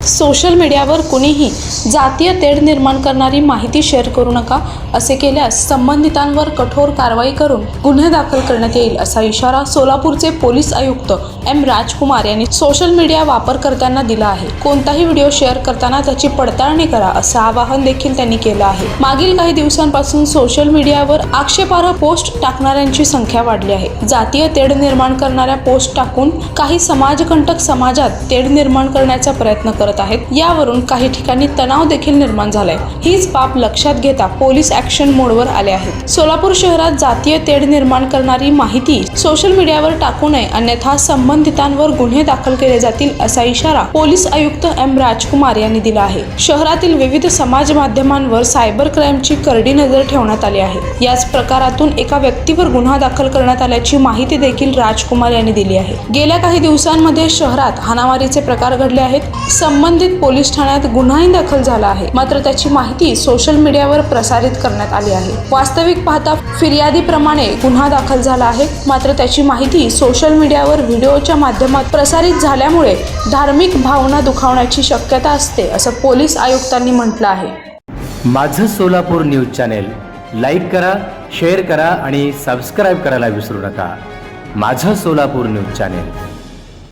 Social मीडियावर कुणीही जातीय तेढ निर्माण करणारी माहिती शेअर करू नका असे केल्यास संबंधितांवर कठोर कारवाई करून गुन्हे दाखल करण्यात येईल असा इशारा सोलापूरचे पोलीस आयुक्त एम राजकुमार यांनी सोशल मीडिया वापरकर्त्यांना दिला आहे. कोणताही व्हिडिओ शेअर करताना त्याची पडताळणी करा असं आवाहन देखील त्यांनी केलं आहे. मागील काही दिवसांपासून सोशल मीडियावर आक्षेपार्ह पोस्ट टाकणाऱ्यांची संख्या वाढली आहे. जातीय तेढ निर्माण करणाऱ्या पोस्ट टाकून काही समाजकंटक समाजात तेढ निर्माण करण्याचा प्रयत्न करत आहेत. यावरून काही ठिकाणी तणाव देखील निर्माण झालाय. हीच बाब लक्षात घेता पोलीस ऍक्शन मोडवर आले आहेत. सोलापूर शहरात जातीय तेढ निर्माण करणारी माहिती सोशल मीडियावर टाकू नये अन्यथा संबंधितांवर गुन्हे दाखल केले जातील असा इशारा पोलीस आयुक्त एम. राजकुमार यांनी दिला आहे. शहरातील विविध समाज माध्यमांवर सायबर क्राईमची करडी नजर ठेवण्यात आली आहे. याच प्रकारातून एका व्यक्तीवर गुन्हा दाखल करण्यात आल्याची माहिती देखील राजकुमार यांनी दिली आहे. गेल्या काही दिवसांमध्ये शहरात हानामारीचे प्रकार घडले आहेत. संबंधित पोलीस ठाण्यात गुन्हाही दाखल झाला आहे. मात्र त्याची माहिती सोशल मीडियावर प्रसारित करण्यात आली आहे. वास्तविक पाहता फिर्यादीप्रमाणे गुन्हा दाखल झाला आहे. मात्र त्याची माहिती सोशल मीडियावर व्हिडिओच्या माध्यमात प्रसारित झाल्यामुळे धार्मिक भावना दुखावण्याची शक्यता असते असं पोलीस आयुक्तांनी म्हटलं आहे. माझं सोलापूर न्यूज चॅनेल लाईक करा शेअर करा आणि सबस्क्राईब करायला विसरू नका. माझं सोलापूर न्यूज चॅनेल.